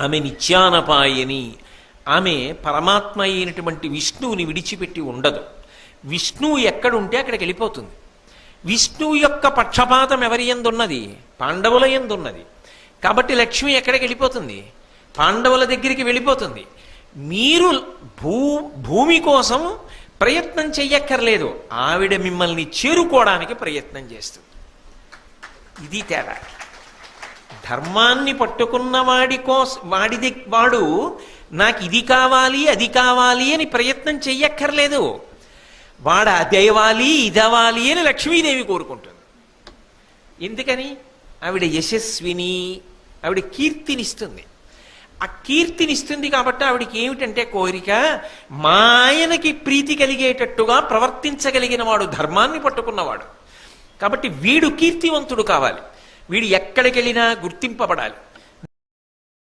ఆమె నిత్యానపాయని ఆమె పరమాత్మ అయినటువంటి విష్ణువుని విడిచిపెట్టి ఉండదు. విష్ణువు ఎక్కడుంటే అక్కడికి వెళ్ళిపోతుంది. విష్ణువు యొక్క పక్షపాతం ఎవరి ఎందున్నది? పాండవుల ఎందున్నది? కాబట్టి లక్ష్మి ఎక్కడికి వెళ్ళిపోతుంది? పాండవుల దగ్గరికి వెళ్ళిపోతుంది. మీరు భూ భూమి కోసం ప్రయత్నం చెయ్యక్కర్లేదు. ఆవిడ మిమ్మల్ని చేరుకోవడానికి ప్రయత్నం చేస్తుంది. ఇది తేడా. ధర్మాన్ని పట్టుకున్న వాడి కోస వాడిది వాడు నాకు ఇది కావాలి అది కావాలి అని ప్రయత్నం చెయ్యక్కర్లేదు. వాడు అదేవాలి ఇదవాలి అని లక్ష్మీదేవి కోరుకుంటుంది. ఎందుకని? ఆవిడ యశస్విని ఆవిడ కీర్తినిస్తుంది. ఆ కీర్తినిస్తుంది కాబట్టి ఆవిడకి ఏమిటంటే కోరిక మా ఆయనకి ప్రీతి కలిగేటట్టుగా ప్రవర్తించగలిగిన వాడు ధర్మాన్ని పట్టుకున్నవాడు. కాబట్టి వీడు కీర్తివంతుడు కావాలి. వీడు ఎక్కడికి వెళ్ళినా గుర్తింపబడాలి.